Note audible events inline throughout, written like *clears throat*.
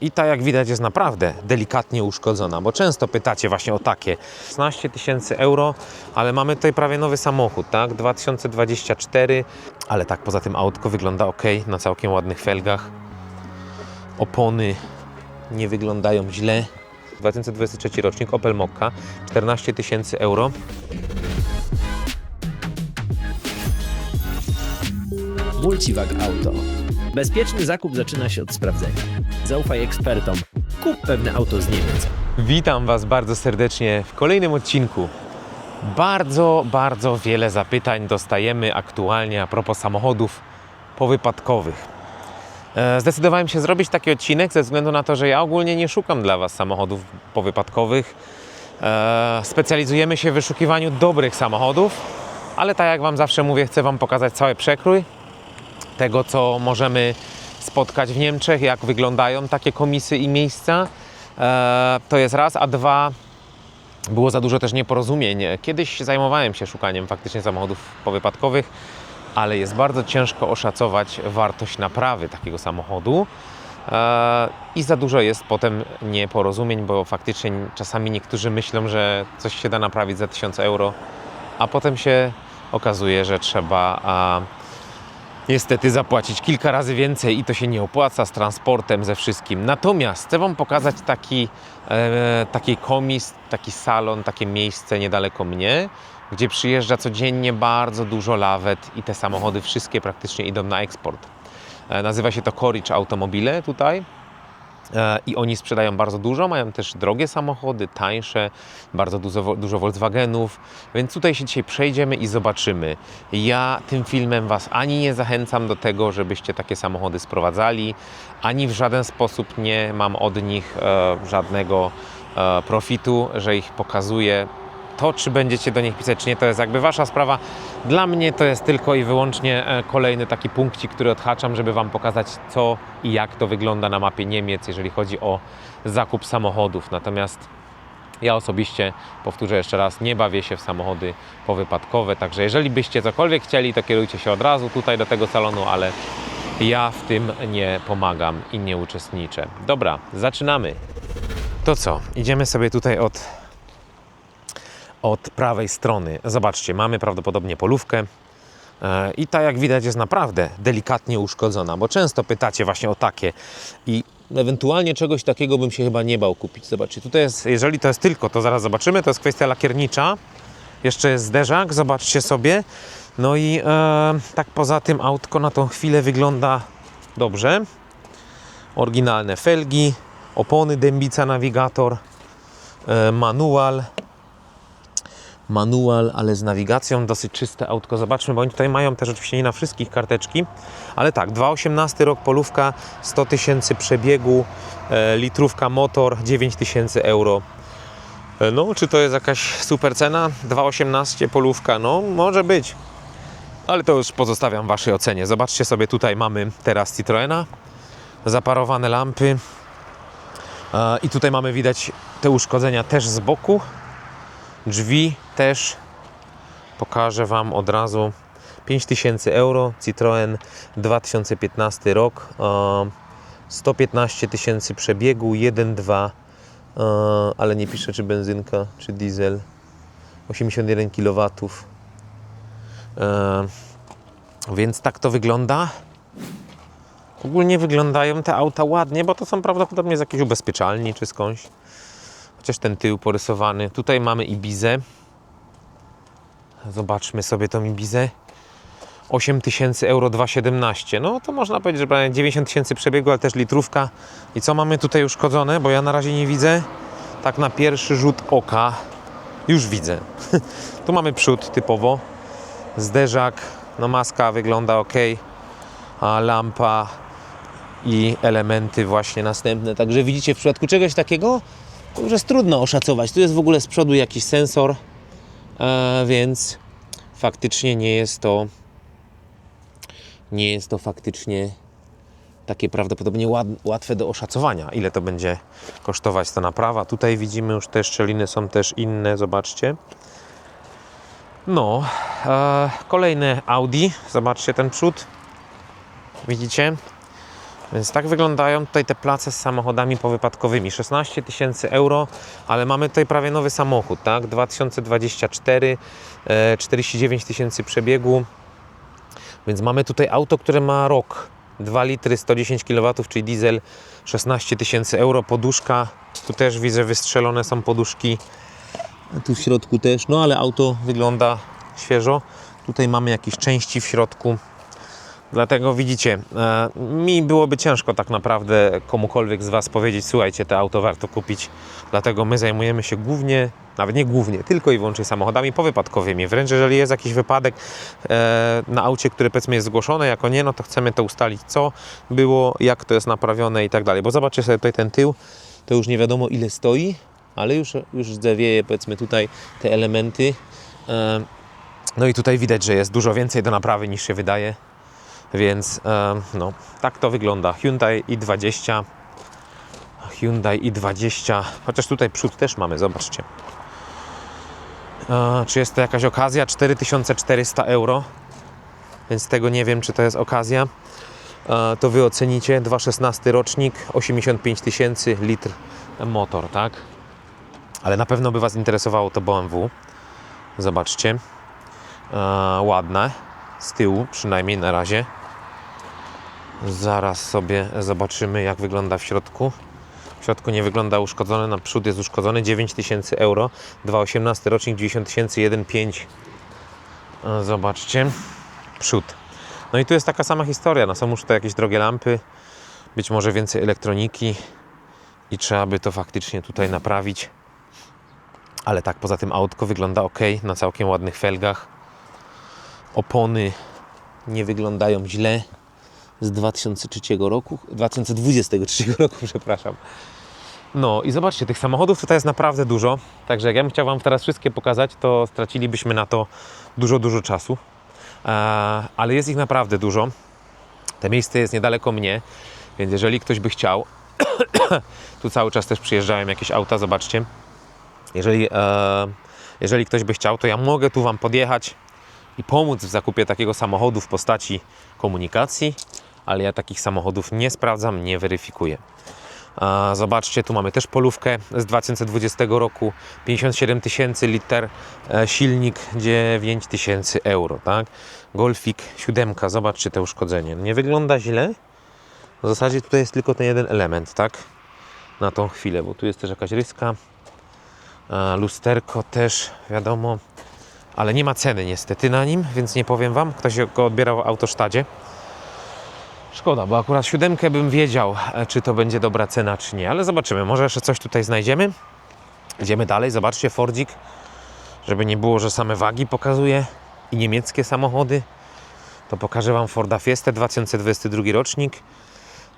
I ta, jak widać, jest naprawdę delikatnie uszkodzona, bo często pytacie właśnie o takie. 16 tysięcy euro, ale mamy tutaj prawie nowy samochód, tak? 2024, ale tak, poza tym autko wygląda ok, na całkiem ładnych felgach. Opony nie wyglądają źle. 2023 rocznik Opel Mokka, 14 tysięcy euro. Multiwag Auto. Bezpieczny zakup zaczyna się od sprawdzenia. Zaufaj ekspertom. Kup pewne auto z Niemiec. Witam Was bardzo serdecznie w kolejnym odcinku. Bardzo, bardzo wiele zapytań dostajemy aktualnie a propos samochodów powypadkowych. E, Zdecydowałem się zrobić taki odcinek ze względu na to, że ja ogólnie nie szukam dla Was samochodów powypadkowych. E, Specjalizujemy się w wyszukiwaniu dobrych samochodów, ale tak jak Wam zawsze mówię, chcę Wam pokazać cały przekrój tego, co możemy spotkać w Niemczech, jak wyglądają takie komisy i miejsca. E, to jest raz, a dwa, było za dużo też nieporozumień. Kiedyś zajmowałem się szukaniem faktycznie samochodów powypadkowych, ale jest bardzo ciężko oszacować wartość naprawy takiego samochodu. E, I za dużo jest potem nieporozumień, bo faktycznie czasami niektórzy myślą, że coś się da naprawić za 1000 euro, a potem się okazuje, że trzeba niestety zapłacić kilka razy więcej i to się nie opłaca z transportem, ze wszystkim. Natomiast chcę Wam pokazać taki, e, taki komis, taki salon, takie miejsce niedaleko mnie, gdzie przyjeżdża codziennie bardzo dużo lawet i te samochody wszystkie praktycznie idą na eksport. E, nazywa się to Corridge Automobile tutaj. E, I oni sprzedają bardzo dużo, mają też drogie samochody, tańsze, bardzo dużo, dużo Volkswagenów, więc tutaj się dzisiaj przejdziemy i zobaczymy. Ja tym filmem Was ani nie zachęcam do tego, żebyście takie samochody sprowadzali, ani w żaden sposób nie mam od nich e, żadnego e, profitu, że ich pokazuję. To, czy będziecie do nich pisać, czy nie, to jest jakby Wasza sprawa. Dla mnie to jest tylko i wyłącznie e, kolejny taki punkcik, który odhaczam, żeby Wam pokazać, co i jak to wygląda na mapie Niemiec, jeżeli chodzi o zakup samochodów. Natomiast ja osobiście, powtórzę jeszcze raz, nie bawię się w samochody powypadkowe, także jeżeli byście cokolwiek chcieli, to kierujcie się od razu tutaj do tego salonu, ale ja w tym nie pomagam i nie uczestniczę. Dobra, zaczynamy. To co, idziemy sobie tutaj od od prawej strony. Zobaczcie, mamy prawdopodobnie polówkę. E, I ta, jak widać, jest naprawdę delikatnie uszkodzona, bo często pytacie właśnie o takie. I ewentualnie czegoś takiego bym się chyba nie bał kupić. Zobaczcie, tutaj jest, jeżeli to jest tylko, to zaraz zobaczymy, to jest kwestia lakiernicza. Jeszcze jest zderzak, zobaczcie sobie. No i e, tak poza tym autko na tą chwilę wygląda dobrze. Oryginalne felgi, opony dębica nawigator, e, manual, manual, ale z nawigacją, dosyć czyste autko. Zobaczmy, bo oni tutaj mają też oczywiście nie na wszystkich karteczki, ale tak, 2.18 rok, polówka, 100 tysięcy przebiegu, e, litrówka motor, 9 tysięcy euro. E, no, czy to jest jakaś super cena? 2.18 polówka, no może być. Ale to już pozostawiam Waszej ocenie. Zobaczcie sobie, tutaj mamy teraz Citroena, zaparowane lampy. E, I tutaj mamy widać te uszkodzenia też z boku. Drzwi też pokażę Wam od razu 5000 euro, Citroen 2015 rok, e, 115 tysięcy przebiegu, 1.2, e, ale nie pisze czy benzynka, czy diesel, 81 kW. E, więc tak to wygląda. Ogólnie wyglądają te auta ładnie, bo to są prawdopodobnie z jakiejś ubezpieczalni czy skądś. Chociaż ten tył porysowany. Tutaj mamy Ibizę. Zobaczmy sobie tą Ibizę. 8000 euro 2,17. No to można powiedzieć, że prawie 90 tysięcy przebiegu, ale też litrówka. I co mamy tutaj uszkodzone? Bo ja na razie nie widzę. Tak na pierwszy rzut oka już widzę. *laughs* tu mamy przód typowo. Zderzak. No maska wygląda ok. A lampa i elementy właśnie następne. Także widzicie w przypadku czegoś takiego już jest trudno oszacować. Tu jest w ogóle z przodu jakiś sensor, e, więc faktycznie nie jest to nie jest to faktycznie takie prawdopodobnie łatwe do oszacowania, ile to będzie kosztować ta naprawa. Tutaj widzimy już te szczeliny są też inne, zobaczcie. No, e, kolejne Audi, zobaczcie ten przód. Widzicie? Więc tak wyglądają tutaj te place z samochodami powypadkowymi. 16 tysięcy euro, ale mamy tutaj prawie nowy samochód, tak? 2024, e, 49 tysięcy przebiegu. Więc mamy tutaj auto, które ma rok. 2 litry, 110 kW, czyli diesel, 16 tysięcy euro. Poduszka, tu też widzę wystrzelone są poduszki. Tu w środku też, no ale auto wygląda świeżo. Tutaj mamy jakieś części w środku. Dlatego widzicie, e, mi byłoby ciężko tak naprawdę komukolwiek z Was powiedzieć, słuchajcie, to auto warto kupić. Dlatego my zajmujemy się głównie, nawet nie głównie, tylko i wyłącznie samochodami powypadkowymi. Wręcz jeżeli jest jakiś wypadek e, na aucie, który powiedzmy jest zgłoszone jako nie, no to chcemy to ustalić, co było, jak to jest naprawione i tak dalej. Bo zobaczcie sobie tutaj ten tył, to już nie wiadomo ile stoi, ale już, już zawieje powiedzmy tutaj te elementy. E, no i tutaj widać, że jest dużo więcej do naprawy niż się wydaje. Więc e, no, tak to wygląda. Hyundai i20. Hyundai i20. Chociaż tutaj przód też mamy, zobaczcie. E, czy jest to jakaś okazja? 4400 euro. Więc tego nie wiem, czy to jest okazja. E, to wy ocenicie. 2.16 rocznik, 85 tysięcy litr motor, tak? Ale na pewno by Was interesowało to BMW. Zobaczcie. Ładne. Z tyłu, przynajmniej na razie. Zaraz sobie zobaczymy, jak wygląda w środku. W środku nie wygląda uszkodzony, na przód jest uszkodzony 9000 euro. 2,18 rocznik 90 tysięcy 1,5. E, Zobaczcie, przód. No i tu jest taka sama historia. No są już tutaj jakieś drogie lampy, być może więcej elektroniki i trzeba by to faktycznie tutaj naprawić. Ale tak, poza tym autko wygląda ok, na całkiem ładnych felgach. Opony nie wyglądają źle z 2003 roku, 2023 *laughs* roku, przepraszam. No i zobaczcie, tych samochodów tutaj jest naprawdę dużo. Także jak ja bym chciał Wam teraz wszystkie pokazać, to stracilibyśmy na to dużo, dużo czasu. E, ale jest ich naprawdę dużo. To miejsce jest niedaleko mnie, więc jeżeli ktoś by chciał, *coughs* tu cały czas też przyjeżdżają jakieś auta, zobaczcie. Jeżeli, e, jeżeli ktoś by chciał, to ja mogę tu Wam podjechać i pomóc w zakupie takiego samochodu w postaci komunikacji, ale ja takich samochodów nie sprawdzam, nie weryfikuję. Zobaczcie, tu mamy też polówkę z 2020 roku, 57 tysięcy liter, e, silnik 9 tysięcy euro, tak? Golfik 7, zobaczcie te uszkodzenie. Nie wygląda źle, w zasadzie tutaj jest tylko ten jeden element, tak? Na tą chwilę, bo tu jest też jakaś ryska, lusterko też, wiadomo, ale nie ma ceny niestety na nim, więc nie powiem Wam. Ktoś go odbierał w autosztadzie. Szkoda, bo akurat siódemkę bym wiedział, e, czy to będzie dobra cena, czy nie, ale zobaczymy. Może jeszcze coś tutaj znajdziemy. Idziemy dalej, zobaczcie Fordzik, żeby nie było, że same wagi pokazuje i niemieckie samochody. To pokażę Wam Forda Fiesta 2022 rocznik.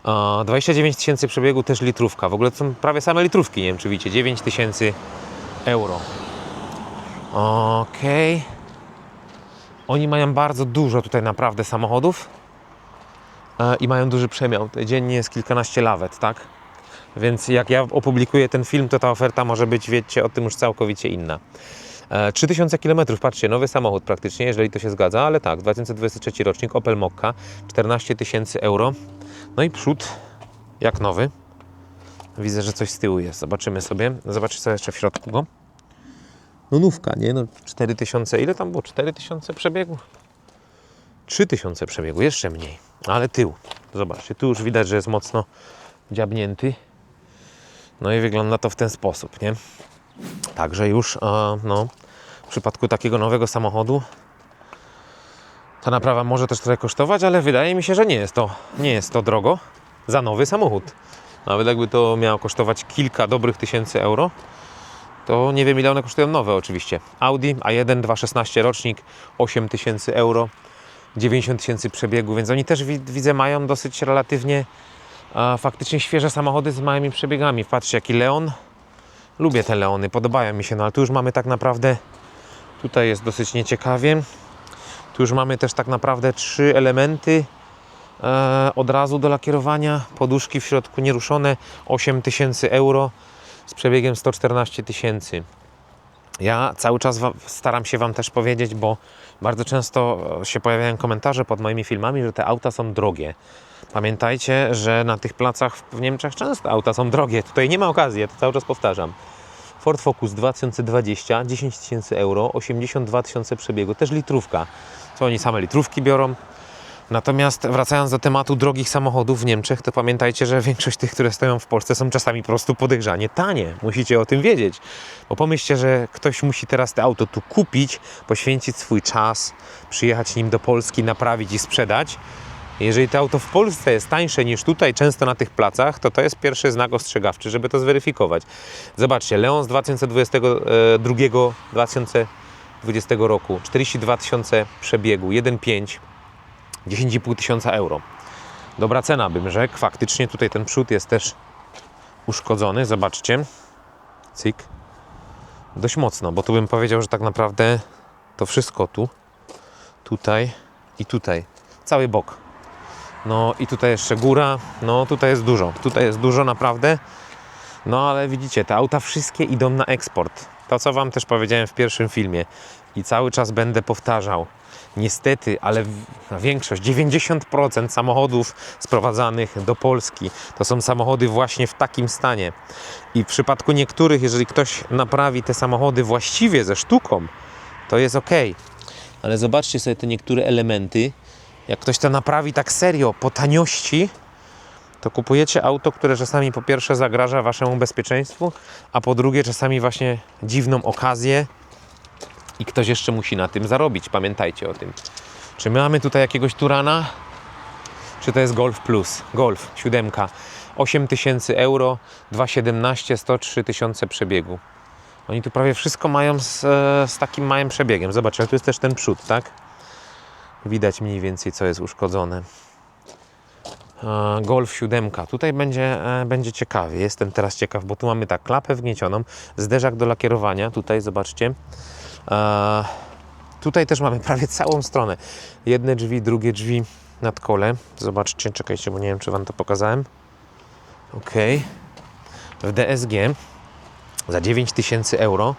E, 29 tysięcy przebiegu, też litrówka. W ogóle są prawie same litrówki, nie wiem czy widzicie. 9 tysięcy euro. Okej. Oni mają bardzo dużo tutaj naprawdę samochodów i mają duży przemiał. Dziennie jest kilkanaście lawet, tak? Więc jak ja opublikuję ten film, to ta oferta może być, wiecie, o tym już całkowicie inna. E, 3000 km, patrzcie, nowy samochód praktycznie, jeżeli to się zgadza, ale tak, 2023 rocznik Opel Mokka, 14 tysięcy euro. No i przód, jak nowy. Widzę, że coś z tyłu jest. Zobaczymy sobie. Zobaczcie co jeszcze w środku go. No nówka, nie? No 4000, ile tam było? 4000 przebiegu? 3000 przebiegu, jeszcze mniej. Ale tył, zobaczcie, tu już widać, że jest mocno dziabnięty. No i wygląda to w ten sposób, nie? Także już, e, no, w przypadku takiego nowego samochodu ta naprawa może też trochę kosztować, ale wydaje mi się, że nie jest to, nie jest to drogo za nowy samochód. Nawet jakby to miało kosztować kilka dobrych tysięcy euro, to nie wiem ile one kosztują nowe oczywiście. Audi A1 2.16 rocznik 8 tysięcy euro, 90 tysięcy przebiegu, więc oni też wi- widzę mają dosyć relatywnie a, faktycznie świeże samochody z małymi przebiegami. Patrzcie jaki Leon, lubię te Leony, podobają mi się, no ale tu już mamy tak naprawdę, tutaj jest dosyć nieciekawie. Tu już mamy też tak naprawdę trzy elementy e, od razu do lakierowania. Poduszki w środku nieruszone 8000 euro z przebiegiem 114 tysięcy. Ja cały czas wa- staram się Wam też powiedzieć, bo bardzo często e, się pojawiają komentarze pod moimi filmami, że te auta są drogie. Pamiętajcie, że na tych placach w Niemczech często auta są drogie. Tutaj nie ma okazji, ja to cały czas powtarzam. Ford Focus 2020, 10 tysięcy euro, 82 tysiące przebiegu, też litrówka. Co oni same litrówki biorą. Natomiast wracając do tematu drogich samochodów w Niemczech, to pamiętajcie, że większość tych, które stoją w Polsce są czasami po prostu podejrzanie tanie. Musicie o tym wiedzieć. Bo pomyślcie, że ktoś musi teraz to auto tu kupić, poświęcić swój czas, przyjechać nim do Polski, naprawić i sprzedać. Jeżeli to auto w Polsce jest tańsze niż tutaj, często na tych placach, to to jest pierwszy znak ostrzegawczy, żeby to zweryfikować. Zobaczcie, Leon z 2022 2020 roku, 42 tysiące przebiegu, 1,5, 10,5 tysiąca euro. Dobra cena, bym rzekł. Faktycznie tutaj ten przód jest też uszkodzony. Zobaczcie. Cyk. Dość mocno, bo tu bym powiedział, że tak naprawdę to wszystko tu, tutaj i tutaj. Cały bok. No i tutaj jeszcze góra. No tutaj jest dużo. Tutaj jest dużo naprawdę. No ale widzicie, te auta wszystkie idą na eksport. To, co Wam też powiedziałem w pierwszym filmie i cały czas będę powtarzał. Niestety, ale większość, 90% samochodów sprowadzanych do Polski to są samochody właśnie w takim stanie. I w przypadku niektórych, jeżeli ktoś naprawi te samochody właściwie ze sztuką, to jest ok. Ale zobaczcie sobie te niektóre elementy. Jak ktoś to naprawi tak serio, po taniości, to kupujecie auto, które czasami po pierwsze zagraża waszemu bezpieczeństwu, a po drugie czasami właśnie dziwną okazję i ktoś jeszcze musi na tym zarobić. Pamiętajcie o tym. Czy my mamy tutaj jakiegoś Turana? Czy to jest Golf Plus? Golf, siódemka. 8 tysięcy euro, 2,17, 103 tysiące przebiegu. Oni tu prawie wszystko mają z, e, z takim małym przebiegiem. Zobaczcie, tu jest też ten przód, tak? Widać mniej więcej, co jest uszkodzone. E, Golf 7. Tutaj będzie, e, będzie ciekawie. Jestem teraz ciekaw, bo tu mamy tak klapę wgniecioną, zderzak do lakierowania. Tutaj zobaczcie. E, Tutaj też mamy prawie całą stronę. Jedne drzwi, drugie drzwi nad kole. Zobaczcie, czekajcie, bo nie wiem, czy Wam to pokazałem. Ok. W DSG za 9000 euro.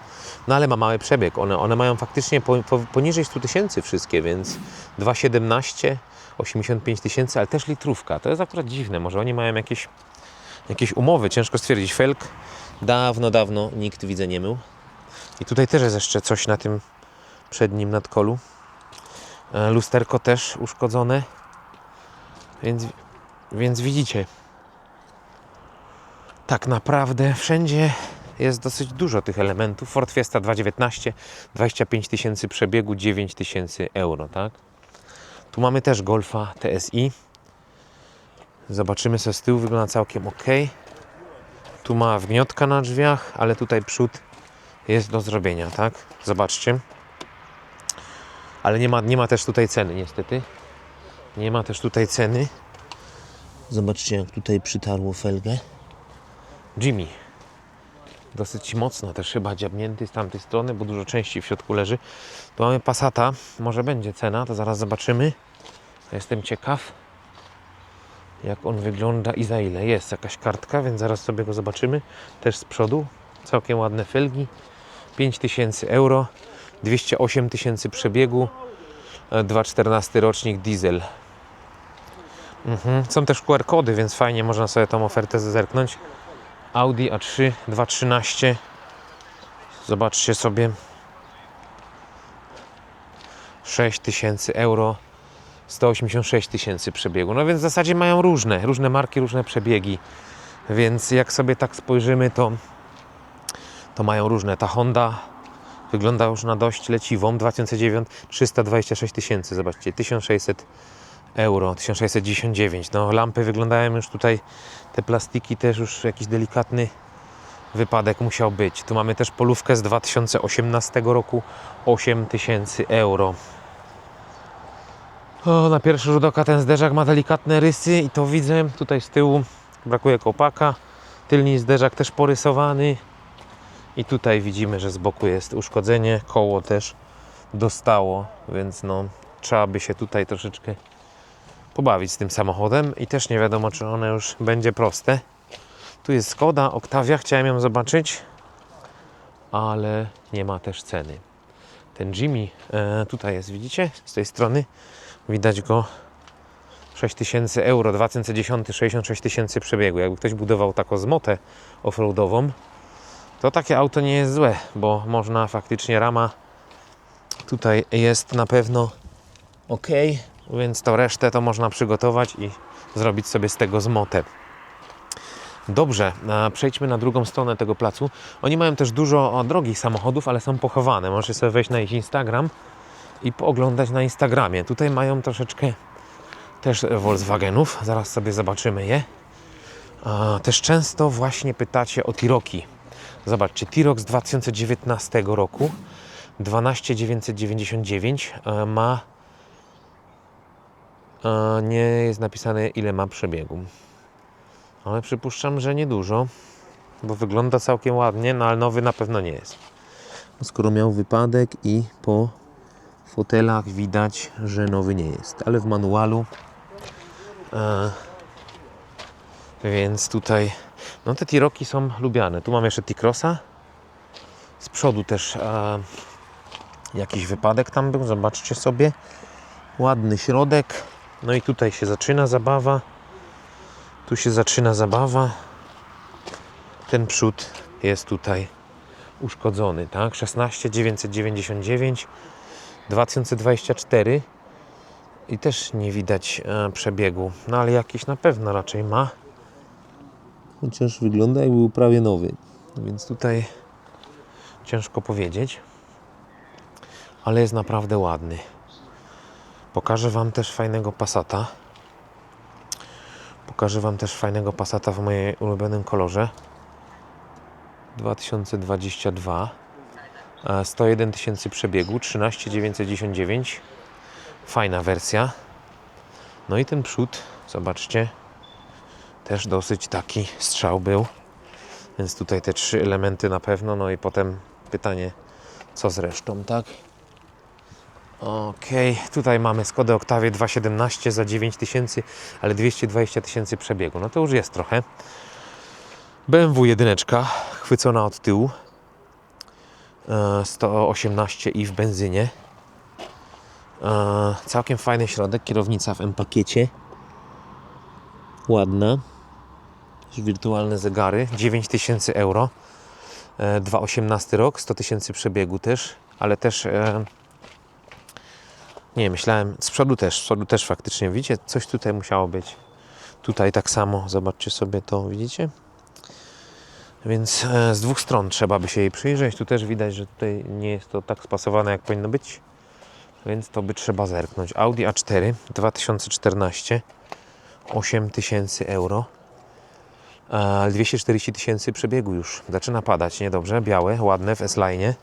No ale ma mały przebieg. One, one mają faktycznie po, po, poniżej 100 tysięcy wszystkie, więc 2,17, 85 tysięcy, ale też litrówka. To jest akurat dziwne. Może oni mają jakieś, jakieś umowy, ciężko stwierdzić. Felk dawno, dawno nikt widzę nie mył. I tutaj też jest jeszcze coś na tym przednim nadkolu. E, Lusterko też uszkodzone. Więc, więc widzicie, tak naprawdę wszędzie jest dosyć dużo tych elementów. Ford Fiesta 2.19, 25 tysięcy przebiegu, 9 tysięcy euro, tak? Tu mamy też Golfa TSI. Zobaczymy sobie z tyłu, wygląda całkiem ok. Tu ma wgniotka na drzwiach, ale tutaj przód jest do zrobienia, tak? Zobaczcie. Ale nie ma, nie ma też tutaj ceny, niestety. Nie ma też tutaj ceny. Zobaczcie, jak tutaj przytarło felgę. Jimmy. Dosyć mocno też chyba dziabnięty z tamtej strony, bo dużo części w środku leży. Tu mamy Passata. Może będzie cena, to zaraz zobaczymy. Jestem ciekaw, jak on wygląda i za ile. Jest jakaś kartka, więc zaraz sobie go zobaczymy. Też z przodu. Całkiem ładne felgi. 5000 euro. 208 tysięcy przebiegu. e, 2,14 rocznik diesel. Mhm. Są też QR kody, więc fajnie można sobie tą ofertę zerknąć. Audi A3 213. Zobaczcie sobie. 6000 euro. 186 tysięcy przebiegu. No więc w zasadzie mają różne, różne marki, różne przebiegi. Więc jak sobie tak spojrzymy, to, to mają różne. Ta Honda wygląda już na dość leciwą. 2009 326 tysięcy. Zobaczcie, 1600 euro, 1699. No lampy wyglądają już tutaj, te plastiki też już jakiś delikatny wypadek musiał być. Tu mamy też polówkę z 2018 roku, 8000 euro. O, na pierwszy rzut oka ten zderzak ma delikatne rysy i to widzę. Tutaj z tyłu brakuje kopaka. Tylny zderzak też porysowany. I tutaj widzimy, że z boku jest uszkodzenie. Koło też dostało, więc no trzeba by się tutaj troszeczkę pobawić z tym samochodem i też nie wiadomo, czy one już będzie proste. Tu jest Skoda Octavia, chciałem ją zobaczyć, ale nie ma też ceny. Ten Jimmy e, tutaj jest, widzicie? Z tej strony widać go 6 tysięcy euro, 2010 66 tysięcy przebiegu. Jakby ktoś budował taką zmotę offroadową, to takie auto nie jest złe, bo można faktycznie rama tutaj jest na pewno ok, więc to resztę to można przygotować i zrobić sobie z tego zmotę. Dobrze, przejdźmy na drugą stronę tego placu. Oni mają też dużo drogich samochodów, ale są pochowane. Możecie sobie wejść na ich Instagram i pooglądać na Instagramie. Tutaj mają troszeczkę też Volkswagenów. Zaraz sobie zobaczymy je. Też często właśnie pytacie o Tiroki. Zobaczcie, Tirok z 2019 roku 12999 e, ma e, nie jest napisane ile ma przebiegu. Ale przypuszczam, że niedużo, bo wygląda całkiem ładnie, no ale nowy na pewno nie jest. Skoro miał wypadek i po fotelach widać, że nowy nie jest, ale w manualu. E, więc tutaj, no te Tiroki są lubiane. Tu mam jeszcze T-Crossa. Z przodu też e, jakiś wypadek tam był, zobaczcie sobie. Ładny środek. No i tutaj się zaczyna zabawa. Tu się zaczyna zabawa. Ten przód jest tutaj uszkodzony, tak? 16 999 2024 i też nie widać e, przebiegu, no ale jakiś na pewno raczej ma. Chociaż wygląda jakby był prawie nowy, więc tutaj ciężko powiedzieć, ale jest naprawdę ładny. Pokażę Wam też fajnego Passata. Pokażę Wam też fajnego Passata w mojej ulubionym kolorze. 2022. E, 101 tysięcy przebiegu, 13 999. Fajna wersja. No i ten przód, zobaczcie, też dosyć taki strzał był. Więc tutaj te trzy elementy na pewno. No i potem pytanie, co z resztą, tak? Okej, tutaj mamy Skodę Octavia 217 za 9000, ale 220 tysięcy przebiegu. No to już jest trochę. BMW jedyneczka, chwycona od tyłu. E, 118 i w benzynie. E, Całkiem fajny środek, kierownica w M-pakiecie. Ładna. Jakieś wirtualne zegary, 9000 euro. E, 2,18 rok, 100 tysięcy przebiegu też, ale też e, nie, myślałem, z przodu też, z przodu też faktycznie, widzicie, coś tutaj musiało być. Tutaj tak samo, zobaczcie sobie to, widzicie? Więc e, z dwóch stron trzeba by się jej przyjrzeć. Tu też widać, że tutaj nie jest to tak spasowane, jak powinno być. Więc to by trzeba zerknąć. Audi A4 2014 8000 euro. E, 240 tysięcy przebiegu już. Zaczyna padać, niedobrze. Białe, ładne w S-Line.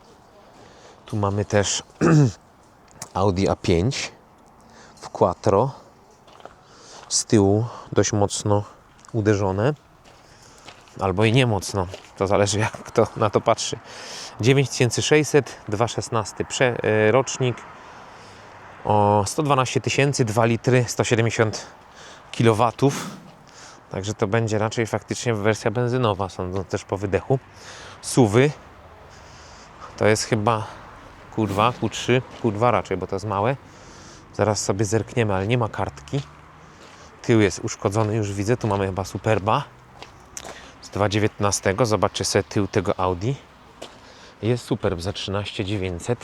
Tu mamy też *clears throat* Audi A5 w Quattro. Z tyłu dość mocno uderzone. Albo i nie mocno. To zależy jak kto na to patrzy. 9600, 216 prze, e, rocznik. O 112 tysięcy, 2 litry, 170 kW. Także to będzie raczej faktycznie wersja benzynowa, sądząc też po wydechu. Suwy. To jest chyba Q2, Q3, Q2 raczej, bo to jest małe. Zaraz sobie zerkniemy, ale nie ma kartki. Tył jest uszkodzony, już widzę. Tu mamy chyba Superba z 2.19. Zobaczcie sobie tył tego Audi. Jest Superb za 13 900.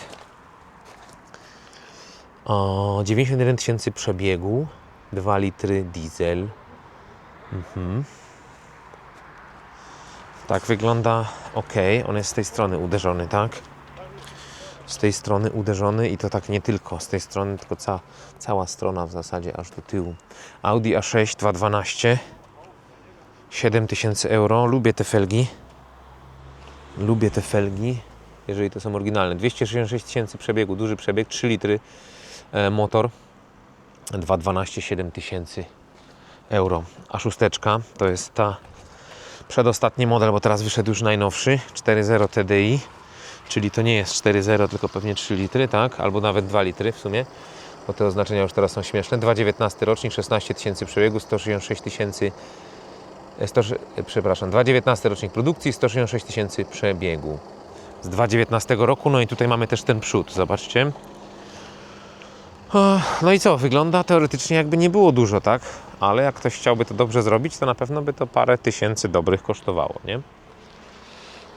O, 91 tysięcy przebiegu. 2 litry diesel. Mhm. Tak wygląda ok. On jest z tej strony uderzony, tak? z tej strony uderzony i to tak nie tylko z tej strony, tylko ca, cała strona w zasadzie aż do tyłu. Audi A6 212 7000 euro. Lubię te felgi. Lubię te felgi, jeżeli to są oryginalne. 266 tysięcy przebiegu, duży przebieg, 3 litry e, motor. 212 7000 euro. A szósteczka to jest ta przedostatni model, bo teraz wyszedł już najnowszy 4.0 TDI czyli to nie jest 4,0, tylko pewnie 3 litry, tak? Albo nawet 2 litry w sumie, bo te oznaczenia już teraz są śmieszne. 2,19 rocznik, 16 tysięcy przebiegu, 166 tysięcy, e, 100, przepraszam, 2,19 rocznik produkcji, 166 tysięcy przebiegu. Z 2019 roku, no i tutaj mamy też ten przód, zobaczcie. No i co, wygląda teoretycznie jakby nie było dużo, tak? Ale jak ktoś chciałby to dobrze zrobić, to na pewno by to parę tysięcy dobrych kosztowało, nie?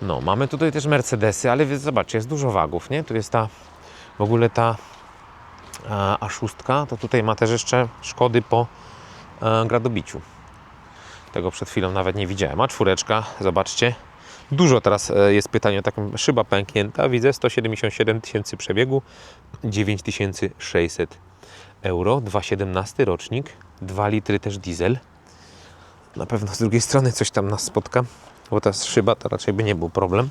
No, mamy tutaj też Mercedesy, ale zobaczcie, jest dużo wagów, nie? Tu jest ta, w ogóle ta a, A6, to tutaj ma też jeszcze Szkody po e, gradobiciu. Tego przed chwilą nawet nie widziałem. A czwóreczka, zobaczcie. Dużo teraz e, jest pytań o taką szyba pęknięta. Widzę 177 tysięcy przebiegu, 9600 euro, 2,17 rocznik, 2 litry też diesel. Na pewno z drugiej strony coś tam nas spotka, bo ta szyba to raczej by nie był problem.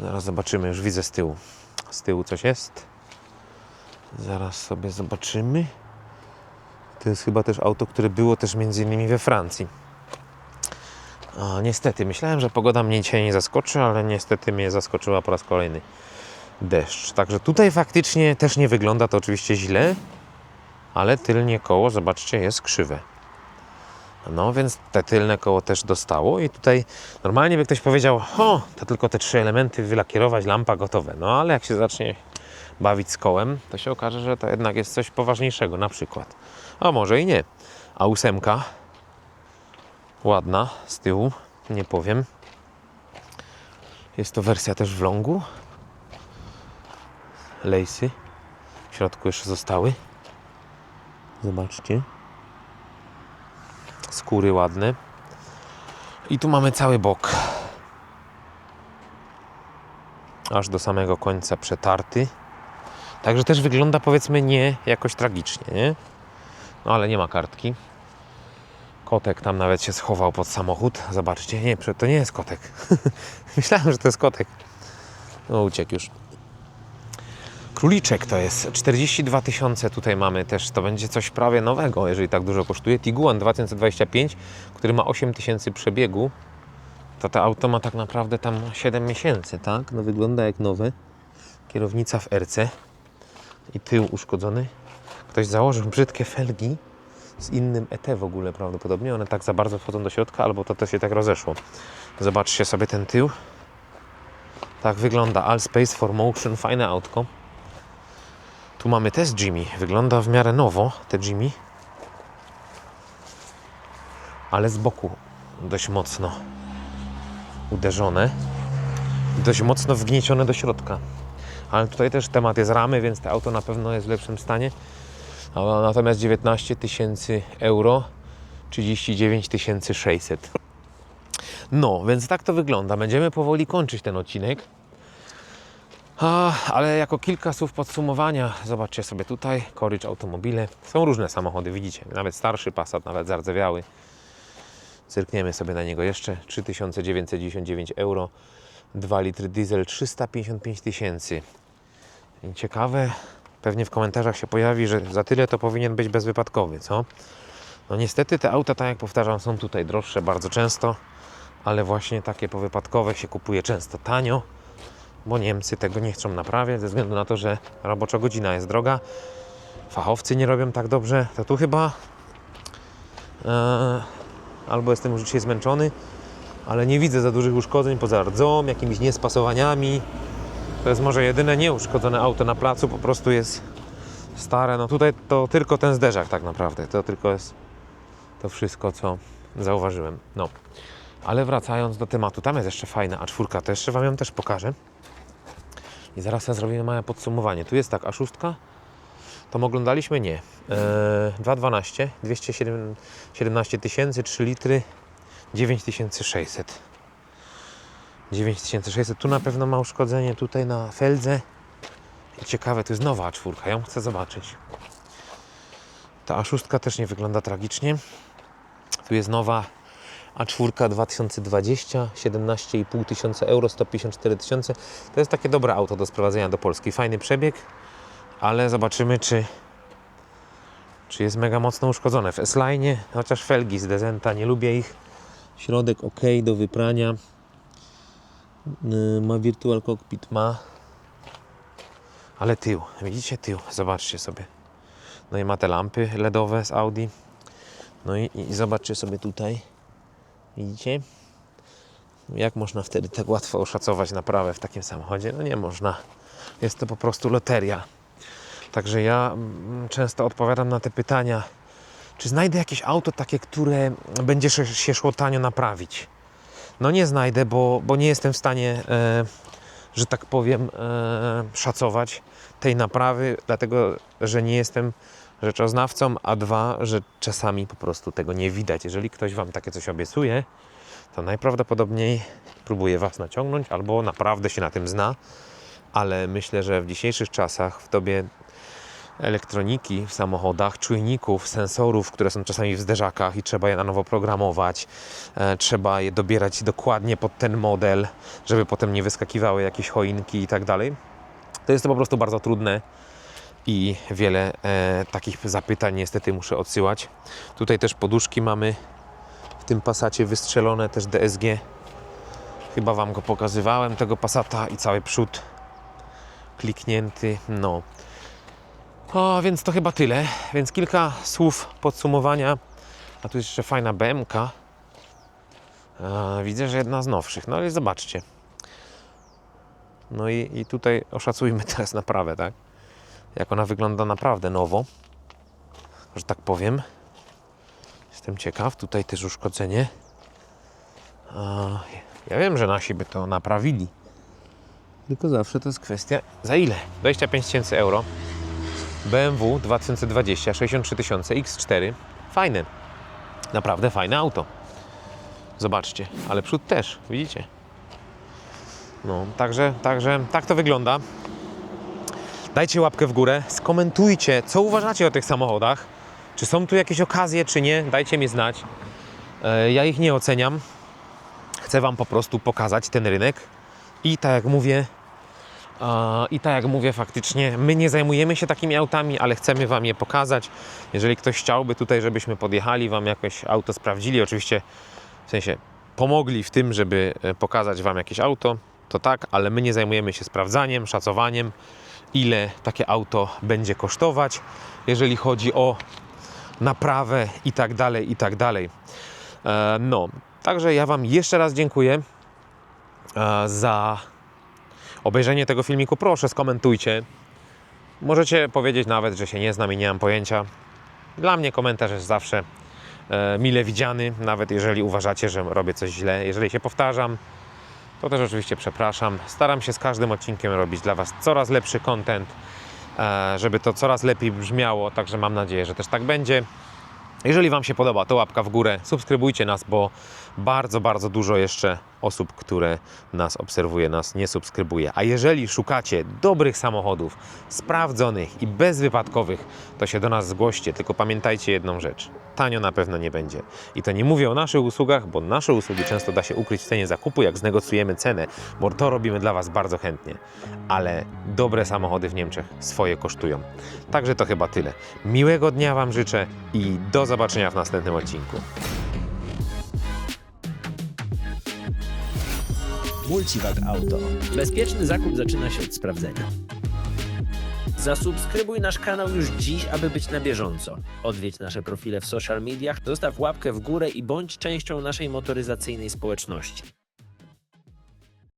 Zaraz zobaczymy, już widzę z tyłu. Z tyłu coś jest. Zaraz sobie zobaczymy. To jest chyba też auto, które było też między innymi we Francji. A, niestety, myślałem, że pogoda mnie dzisiaj nie zaskoczy, ale niestety mnie zaskoczyła po raz kolejny deszcz. Także tutaj faktycznie też nie wygląda to oczywiście źle, ale tylnie koło, zobaczcie, jest krzywe. No więc te tylne koło też dostało i tutaj normalnie by ktoś powiedział, o, to tylko te trzy elementy wylakierować, lampa gotowe. No ale jak się zacznie bawić z kołem, to się okaże, że to jednak jest coś poważniejszego na przykład. A może i nie. A ósemka ładna z tyłu, nie powiem. Jest to wersja też w longu. Lejsy w środku jeszcze zostały. Zobaczcie. Skóry ładne. I tu mamy cały bok. Aż do samego końca przetarty. Także też wygląda powiedzmy nie jakoś tragicznie, nie? No ale nie ma kartki. Kotek tam nawet się schował pod samochód. Zobaczcie, nie, to nie jest kotek. *laughs* Myślałem, że to jest kotek. No uciekł już. Króliczek to jest 42 tysiące. Tutaj mamy też, to będzie coś prawie nowego, jeżeli tak dużo kosztuje. Tiguan 2025, który ma 8 tysięcy przebiegu. To to auto ma tak naprawdę tam 7 miesięcy, tak? No wygląda jak nowe. Kierownica w RC i tył uszkodzony. Ktoś założył brzydkie felgi z innym ET w ogóle prawdopodobnie. One tak za bardzo wchodzą do środka, albo to też się tak rozeszło. Zobaczcie sobie ten tył. Tak wygląda All Space for Motion, fajne autko. Tu mamy też Jimmy. Wygląda w miarę nowo, te Jimmy. Ale z boku dość mocno uderzone. Dość mocno wgniecione do środka. Ale tutaj też temat jest ramy, więc to auto na pewno jest w lepszym stanie. A natomiast 19 tysięcy euro, 39 600. No, więc tak to wygląda. Będziemy powoli kończyć ten odcinek. Ale jako kilka słów podsumowania, zobaczcie sobie tutaj, Corycz Automobile. Są różne samochody, widzicie, nawet starszy Passat, nawet zardzewiały. Zerkniemy sobie na niego jeszcze. 3999 euro, 2 litry diesel, 355 tysięcy. Ciekawe, pewnie w komentarzach się pojawi, że za tyle to powinien być bezwypadkowy, co? No niestety te auta, tak jak powtarzam, są tutaj droższe bardzo często, ale właśnie takie powypadkowe się kupuje często tanio, bo Niemcy tego nie chcą naprawiać ze względu na to, że robocza godzina jest droga, fachowcy nie robią tak dobrze, to tu chyba e, albo jestem już dzisiaj zmęczony, ale nie widzę za dużych uszkodzeń poza rdzą, jakimiś niespasowaniami. To jest może jedyne nieuszkodzone auto na placu, po prostu jest stare. No tutaj to tylko ten zderzak tak naprawdę. To tylko jest to wszystko, co zauważyłem. No. Ale wracając do tematu, tam jest jeszcze fajna A4, to jeszcze Wam ją też pokażę. I zaraz ja zrobimy małe podsumowanie. Tu jest tak, A6, to oglądaliśmy? Nie. Eee, 2,12, 217 tysięcy, 3 litry, 9600. 9600. Tu na pewno ma uszkodzenie tutaj na feldze. I ciekawe, to jest nowa A4. Ja ją chcę zobaczyć. Ta A6 też nie wygląda tragicznie. Tu jest nowa A4 2020, 17,5 tysiąca euro, 154 tysiące. To jest takie dobre auto do sprowadzenia do Polski. Fajny przebieg, ale zobaczymy, czy, czy jest mega mocno uszkodzone. W S-Line, chociaż felgi z Dezenta, nie lubię ich. Środek ok do wyprania. Yy, Ma Virtual Cockpit, ma. Ale tył, widzicie tył, zobaczcie sobie. No i ma te lampy LEDowe z Audi. No i, i zobaczcie sobie tutaj. Widzicie? Jak można wtedy tak łatwo oszacować naprawę w takim samochodzie? No nie można. Jest to po prostu loteria. Także ja mm, często odpowiadam na te pytania, czy znajdę jakieś auto takie, które będzie się szło tanio naprawić. No nie znajdę, bo, bo nie jestem w stanie, e, że tak powiem, e, szacować tej naprawy, dlatego że nie jestem rzeczoznawcą, a dwa, że czasami po prostu tego nie widać. Jeżeli ktoś Wam takie coś obiecuje, to najprawdopodobniej próbuje Was naciągnąć albo naprawdę się na tym zna, ale myślę, że w dzisiejszych czasach, w dobie elektroniki w samochodach, czujników, sensorów, które są czasami w zderzakach i trzeba je na nowo programować, e, trzeba je dobierać dokładnie pod ten model, żeby potem nie wyskakiwały jakieś choinki i tak dalej. To jest to po prostu bardzo trudne i wiele e, takich zapytań niestety muszę odsyłać. Tutaj też poduszki mamy w tym pasacie wystrzelone, też DSG. Chyba Wam go pokazywałem, tego pasata i cały przód kliknięty. No. O, więc to chyba tyle. Więc kilka słów podsumowania. A tu jeszcze fajna BMK. E, widzę, że jedna z nowszych. No ale zobaczcie. No i, i tutaj oszacujmy *laughs* teraz naprawę, tak? Jak ona wygląda naprawdę nowo. Że tak powiem. Jestem ciekaw. Tutaj też uszkodzenie. A, ja wiem, że nasi by to naprawili. Tylko zawsze to jest kwestia. Za ile? 25 tysięcy euro. BMW 2020 63 tysiące X4. Fajne. Naprawdę fajne auto. Zobaczcie, ale przód też, widzicie? No, także, także tak to wygląda. Dajcie łapkę w górę, skomentujcie, co uważacie o tych samochodach. Czy są tu jakieś okazje, czy nie? Dajcie mi znać. E, Ja ich nie oceniam. Chcę Wam po prostu pokazać ten rynek. I tak jak mówię, I tak jak mówię, faktycznie my nie zajmujemy się takimi autami, ale chcemy Wam je pokazać. Jeżeli ktoś chciałby tutaj, żebyśmy podjechali, Wam jakoś auto sprawdzili, oczywiście w sensie pomogli w tym, żeby e, pokazać Wam jakieś auto, to tak, ale my nie zajmujemy się sprawdzaniem, szacowaniem, ile takie auto będzie kosztować, jeżeli chodzi o naprawę i tak dalej, i tak dalej. E, No, także ja Wam jeszcze raz dziękuję e, za obejrzenie tego filmiku, proszę skomentujcie. Możecie powiedzieć nawet, że się nie znam i nie mam pojęcia. Dla mnie komentarz jest zawsze e, mile widziany, nawet jeżeli uważacie, że robię coś źle. Jeżeli się powtarzam, to też oczywiście przepraszam. Staram się z każdym odcinkiem robić dla Was coraz lepszy content, e, żeby to coraz lepiej brzmiało, także mam nadzieję, że też tak będzie. Jeżeli Wam się podoba, to łapka w górę, subskrybujcie nas, bo bardzo, bardzo dużo jeszcze osób, które nas obserwuje, nas nie subskrybuje. A jeżeli szukacie dobrych samochodów, sprawdzonych i bezwypadkowych, to się do nas zgłoście. Tylko pamiętajcie jedną rzecz: tanio na pewno nie będzie. I to nie mówię o naszych usługach, bo nasze usługi często da się ukryć w cenie zakupu, jak znegocjujemy cenę, bo to robimy dla Was bardzo chętnie. Ale dobre samochody w Niemczech swoje kosztują. Także to chyba tyle. Miłego dnia Wam życzę i do zobaczenia w następnym odcinku. Multiwag Auto. Bezpieczny zakup zaczyna się od sprawdzenia. Zasubskrybuj nasz kanał już dziś, aby być na bieżąco. Odwiedź nasze profile w social mediach, zostaw łapkę w górę i bądź częścią naszej motoryzacyjnej społeczności.